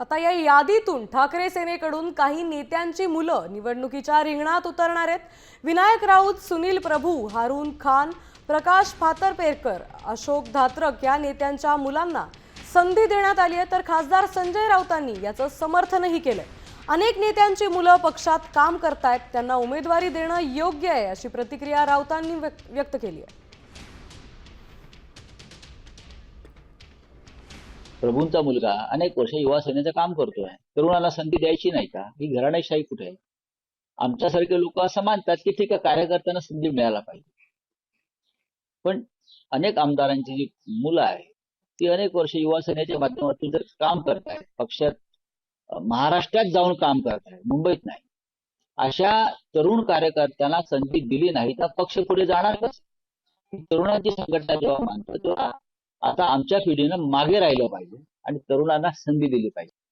आता या यादीतून ठाकरे सेनेकडून काही नेत्यांची मुलं निवडणुकीच्या रिंगणात उतरणार आहेत. विनायक राऊत सुनील प्रभू हारून खान प्रकाश फातरपेरकर अशोक धात्रक या नेत्यांच्या मुलांना संधी देण्यात आली आहे. तर खासदार संजय राऊतांनी याचं समर्थनही केलंय. अनेक नेत्यांची मुलं पक्षात काम करतायत. त्यांना उमेदवारी देणं योग्य आहे अशी प्रतिक्रिया राऊतांनी व्यक्त व्यक्त केली आहे. प्रभूंचा मुलगा अनेक वर्ष युवा सेनेचं काम करतोय. तरुणाला संधी द्यायची नाही का? ही घराणेशाही कुठे आहे? आमच्यासारखे लोक असं मानतात की ठीक आहे कार्यकर्त्यांना संधी मिळायला पाहिजे. पण अनेक आमदारांची जी मुलं आहेत ती अनेक वर्ष युवा सेनेच्या माध्यमातून जर काम करतायत पक्षात महाराष्ट्रात जाऊन काम करतायत मुंबईत नाही. अशा तरुण कार्यकर्त्यांना संधी दिली नाही तर पक्ष पुढे जाणार कसं तरुणांची संघटना जेव्हा मानतो तेव्हा आता आमच्या पिढीनं मागे राहिलं पाहिजे आणि तरुणांना संधी दिली पाहिजे.